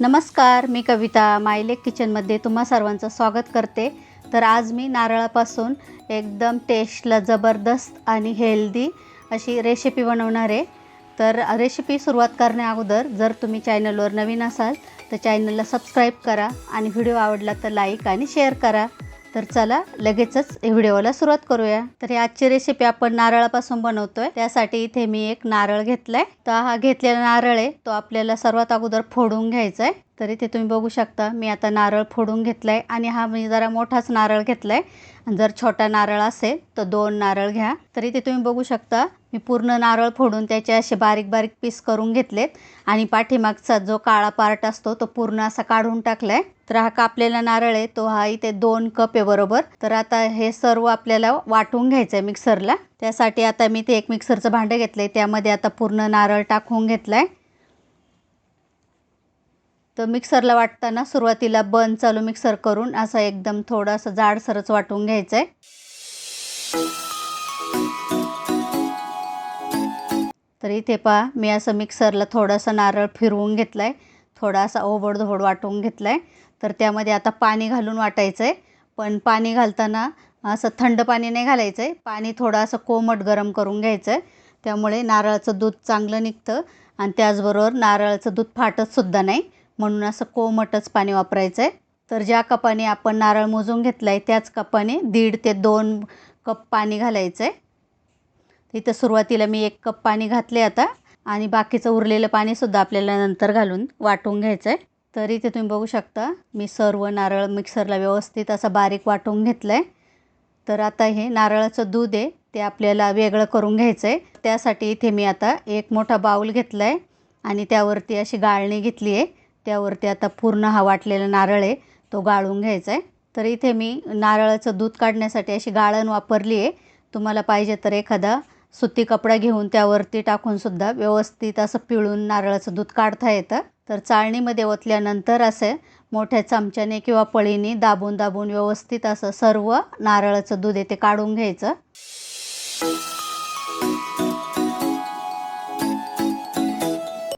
नमस्कार मी कविता. मायलेक किचनमध्ये तुम्हा सर्वांचं स्वागत करते. तर आज मी नारळापासून एकदम टेस्टला जबरदस्त आणि हेल्दी अशी रेसिपी बनवणार आहे. तर रेसिपी सुरुवात करण्या अगोदर जर तुम्ही चॅनलवर नवीन असाल तर चॅनलला सबस्क्राईब करा आणि व्हिडिओ आवडला तर लाईक आणि शेअर करा. तर चला लगेचच व्हिडिओला सुरुवात करूया. तर ही आजची रेसिपी आपण नारळापासून बनवतोय. त्यासाठी इथे मी एक नारळ घेतलाय. तर हा घेतलेला नारळ आहे तो आपल्याला सर्वात अगोदर फोडून घ्यायचा आहे तर इथे तुम्ही बघू शकता मी आता नारळ फोडून घेतलाय आणि हा मी जरा मोठाच नारळ घेतलाय. जर छोटा नारळ असेल तर दोन नारळ घ्या. तर इथे तुम्ही बघू शकता मी पूर्ण नारळ फोडून त्याचे असे बारीक बारीक पीस करून घेतलेत. आणि पाठीमागचा जो काळा पार्ट असतो तो पूर्ण असा काढून टाकलाय. तर हा कापलेला नारळ आहे तो हा इथे दोन कप आहे बरोबर. तर आता हे सर्व आपल्याला वाटून घ्यायचं आहे मिक्सरला. त्यासाठी आता मी ते एक मिक्सरचं भांडं घेतलं आहे त्यामध्ये आता पूर्ण नारळ टाकून घेतला आहे तर मिक्सरला वाटताना सुरुवातीला बंद चालू मिक्सर करून असं एकदम थोडंसं जाडसरच वाटून घ्यायचं आहे तर इथे पहा मी असं मिक्सरला थोडासा नारळ फिरवून घेतलं आहे थोडासा ओबडधोबड वाटून घेतला आहे तर त्यामध्ये आता पाणी घालून वाटायचं आहे पण पाणी घालताना असं थंड पाणी नाही घालायचं आहे पाणी थोडं असं कोमट गरम करून घ्यायचं आहे त्यामुळे नारळाचं दूध चांगलं निघतं आणि त्याचबरोबर नारळाचं दूध फाटतसुद्धा नाही म्हणून असं कोमटच पाणी वापरायचं आहे तर ज्या कपाने आपण नारळ मोजून घेतला आहे त्याच कपाने दीड ते दोन कप पाणी घालायचं आहे इथं सुरुवातीला मी एक कप पाणी घातले आता. आणि बाकीचं उरलेलं पाणीसुद्धा आपल्याला नंतर घालून वाटून घ्यायचं आहे तर इथे तुम्ही बघू शकता मी सर्व नारळ मिक्सरला व्यवस्थित असं बारीक वाटून घेतलं आहे तर आता हे नारळाचं दूध आहे ते आपल्याला वेगळं करून घ्यायचं आहे त्यासाठी इथे मी आता एक मोठा बाऊल घेतला आहे आणि त्यावरती अशी गाळणी घेतली आहे. त्यावरती आता पूर्ण हा वाटलेला नारळ आहे तो गाळून घ्यायचा आहे तर इथे मी नारळाचं दूध काढण्यासाठी अशी गाळण वापरली आहे. तुम्हाला पाहिजे तर एखादा सुती कपडा घेऊन त्यावरती टाकूनसुद्धा व्यवस्थित असं पिळून नारळाचं दूध काढता येतं. तर चाळणीमध्ये ओतल्यानंतर असे मोठ्या चमच्याने किंवा पळीने दाबून दाबून व्यवस्थित असं सर्व नारळाचं दूध येते काढून घ्यायचं.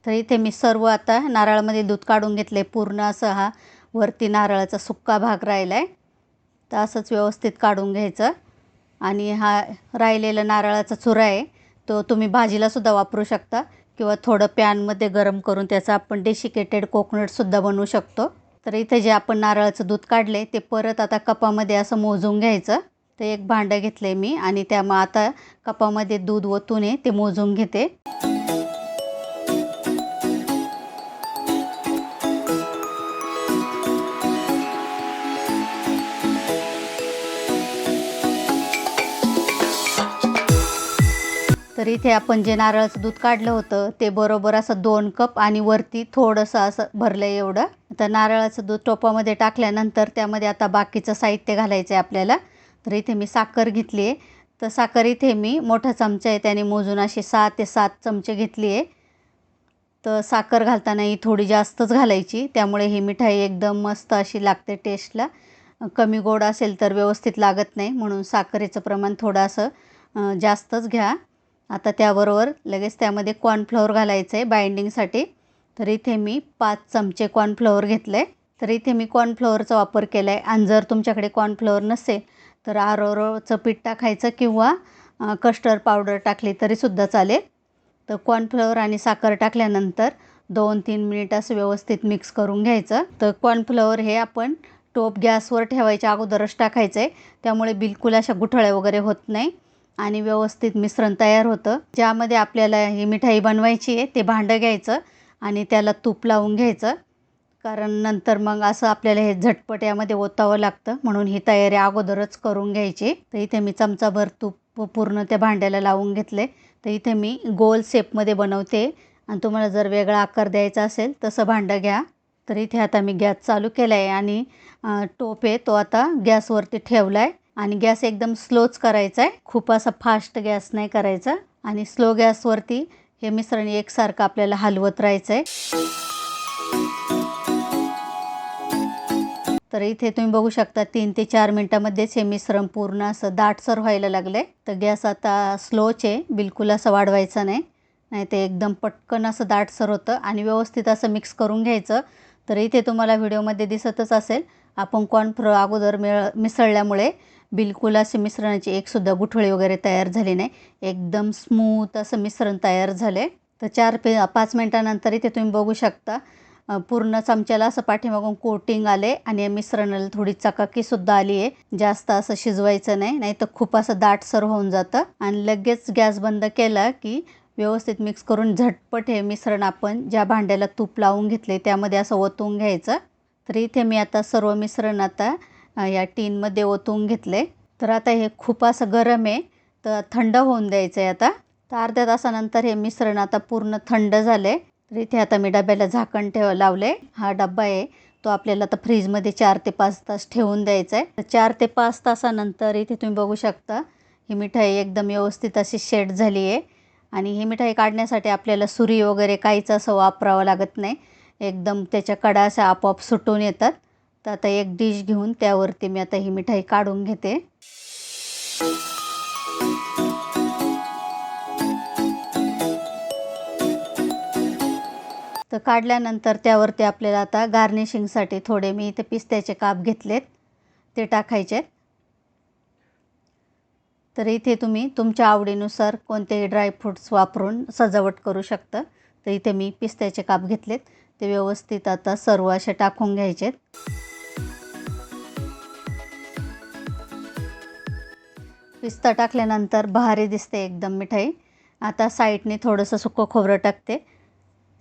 तर इथे मी सर्व आता नारळामध्ये दूध काढून घेतले पूर्ण असं हा वरती नारळाचा सुक्का भाग राहिला आहे तर असंच व्यवस्थित काढून घ्यायचं. आणि हा राहिलेला नारळाचा चुरा आहे तो तुम्ही भाजीलासुद्धा वापरू शकता किंवा थोडं पॅनमध्ये गरम करून त्याचा आपण डेशिकेटेड कोकोनटसुद्धा बनवू शकतो. तर इथे जे आपण नारळाचं दूध काढले ते परत आता कपामध्ये असं मोजून घ्यायचं. तर एक भांडं घेतलं आहे मी आणि त्या मग आता कपामध्ये दूध ओतून आहे ते मोजून घेते. तर इथे आपण जे नारळाचं दूध काढलं होतं ते बरोबर असं दोन कप आणि वरती थोडंसं असं भरलं आहे एवढं. तर नारळाचं दूध टोपामध्ये टाकल्यानंतर त्यामध्ये आता बाकीचं साहित्य घालायचं आहे आपल्याला. तर इथे मी साखर घेतली आहे. तर साखर इथे मी मोठा चमचा आहे त्याने मोजून अशी सहा ते सात चमचे घेतली आहे. तर साखर घालताना ही थोडी जास्तच घालायची त्यामुळे ही मिठाई एकदम मस्त अशी लागते टेस्टला कमी गोड असेल तर व्यवस्थित लागत नाही म्हणून साखरेचं प्रमाण थोडं असं जास्तच घ्या. आता त्याबरोबर लगेच त्यामध्ये कॉर्नफ्लॉवर घालायचं आहे बाइंडिंगसाठी तर इथे मी पाच चमचे कॉर्नफ्लॉवर घेतलं आहे तर इथे मी कॉर्नफ्लॉवरचा वापर केला आहे आणि जर तुमच्याकडे कॉर्नफ्लॉवर नसेल तर आरोरोचं पीठ टाकायचं किंवा कस्टर्ड पावडर टाकली तरीसुद्धा चालेल. तर कॉर्नफ्लॉवर आणि साखर टाकल्यानंतर दोन तीन मिनिट असं व्यवस्थित मिक्स करून घ्यायचं. तर कॉर्नफ्लॉवर हे आपण टोप गॅसवर ठेवायच्या अगोदरच टाकायचं आहे त्यामुळे बिलकुल अशा गुठळ्या वगैरे होत नाही. आणि व्यवस्थित मिश्रण तयार होतं. ज्यामध्ये आपल्याला ही मिठाई बनवायची आहे ते भांडं घ्यायचं आणि त्याला तूप लावून घ्यायचं. कारण नंतर मग असं आपल्याला हे झटपट यामध्ये ओतावं लागतं. म्हणून ही तयारी अगोदरच करून घ्यायची. तर इथे मी चमचाभर तूप पूर्ण त्या भांड्याला लावून घेतले. तर इथे मी गोल शेपमध्ये बनवते. आणि तुम्हाला जर वेगळा आकार द्यायचा असेल तसं भांडं घ्या. तर इथे आता मी गॅस चालू केला आहे आणि टोप आहे तो आता गॅसवरती ठेवला आहे आणि गॅस एकदम स्लोच करायचा आहे. खूप असा फास्ट गॅस नाही करायचा. आणि स्लो गॅसवरती हे मिश्रण एकसारखं आपल्याला हलवत राहायचं आहे. तर इथे तुम्ही बघू शकता तीन ते चार मिनटामध्येच हे मिश्रण पूर्ण असं दाटसर व्हायला लागलं आहे तर गॅस आता स्लोच आहे बिलकुल असं वाढवायचा नाही. नाही ते एकदम पटकन असं दाटसर होतं आणि व्यवस्थित असं मिक्स करून घ्यायचं. तर इथे तुम्हाला व्हिडिओमध्ये दिसतच असेल आपण कॉर्नफ्लोअर अगोदर मिळ मिसळल्यामुळे बिलकुल असे मिश्रणाची एकसुद्धा गुठळी वगैरे तयार झाली नाही. एकदम स्मूथ असं मिश्रण तयार झालं आहे तर चार पे पाच मिनटानंतर इथे तुम्ही बघू शकता पूर्ण चमच्याला असं पाठीमागून कोटिंग आले आणि या मिश्रणाला थोडी चकाकीसुद्धा आली आहे. जास्त असं शिजवायचं नाही नाही तर खूप असं दाटसर होऊन जातं. आणि लगेच गॅस बंद केला की व्यवस्थित मिक्स करून झटपट हे मिश्रण आपण ज्या भांड्याला तूप लावून घेतले त्यामध्ये असं ओतून घ्यायचं. तर इथे मी आता सर्व मिश्रण आता या टीनमध्ये ओतून घेतले. तर आता हे खूप असं गरम आहे. तर थंड होऊन द्यायचं आहे आता. तर अर्ध्या तासानंतर हे मिश्रण आता पूर्ण थंड झाले तर इथे आता मी डब्याला झाकण ठेव लावले हा डब्बा आहे. तो आपल्याला आता फ्रीजमध्ये चार ते पाच तास ठेवून द्यायचा आहे तर चार ते पाच तासानंतर इथे तुम्ही बघू शकता ही मिठाई एकदम व्यवस्थित अशी शेड झाली आहे. आणि ही मिठाई काढण्यासाठी आपल्याला सुरी वगैरे काहीच असं वापरावं लागत नाही. एकदम त्याच्या कडा अशा आपोआप सुटून येतात. तर आता एक डिश घेऊन त्यावरती मी आता ही मिठाई काढून घेते. तर काढल्यानंतर त्यावरती आपल्याला आता गार्निशिंगसाठी थोडे मी इथे पिस्त्याचे काप घेतलेत. ते टाकायचे आहेत तर इथे तुम्ही तुमच्या आवडीनुसार कोणतेही ड्रायफ्रूट्स वापरून सजावट करू शकता. तर इथे मी पिस्त्याचे काप घेतलेत. ते व्यवस्थित आता सर्व असे टाकून घ्यायचेत. पिस्ता टाकल्यानंतर भारी दिसते एकदम मिठाई. आता साईडने थोडंसं सुकं खोबरं टाकते.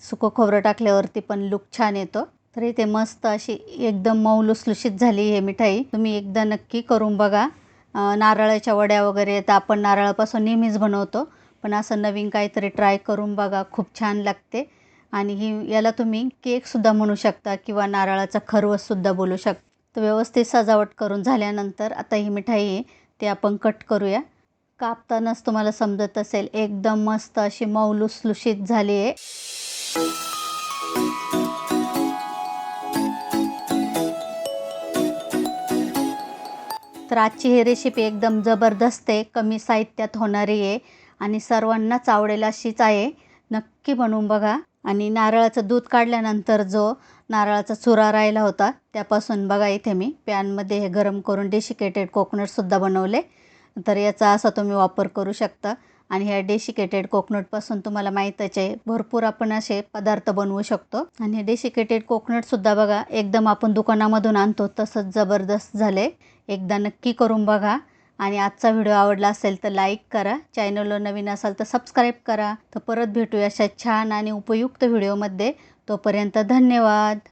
सुकं खोबरं टाकल्यावरती पण लुक छान येतो. तर इथे मस्त अशी एकदम मऊ लुसलुशीत झाली हे मिठाई. तुम्ही एकदा नक्की करून बघा. नारळाच्या वड्या वगैरे तर आपण नारळापासून नेहमीच बनवतो. पण असं नवीन काहीतरी ट्राय करून बघा. खूप छान लागते. आणि ही याला तुम्ही केकसुद्धा म्हणू शकता किंवा नारळाचा खरवससुद्धा बोलू शकता. तर व्यवस्थित सजावट करून झाल्यानंतर आता ही मिठाई आहे ते आपण कट करूया. कापतानाच तुम्हाला समजत असेल एकदम मस्त अशी मऊ लुसलुशीत झाली आहे. तर आजची ही रेसिपी एकदम जबरदस्त आहे कमी साहित्यात होणारी आहे आणि सर्वांनाच आवडेल अशीच आहे. नक्की बनवून बघा. आणि नारळाचं दूध काढल्यानंतर जो नारळाचा चुरा राहिला होता. त्यापासून बघा इथे मी पॅनमध्ये हे गरम करून डेशिकेटेड कोकोनटसुद्धा बनवले. तर याचा असा तुम्ही वापर करू शकता. आणि ह्या डेशिकेटेड कोकोनटपासून तुम्हाला माहीतच आहे भरपूर आपण असे पदार्थ बनवू शकतो. आणि हे डेशिकेटेड कोकोनटसुद्धा बघा एकदम आपण दुकानामधून आणतो तसंच जबरदस्त झाले. एकदा नक्की करून बघा. आणि आजचा व्हिडिओ आवडला असेल तर लाईक करा. चॅनलवर नवीन असाल तर सबस्क्राईब करा. तर परत भेटूया अशा छान आणि उपयुक्त व्हिडिओमध्ये तोपर्यंत धन्यवाद.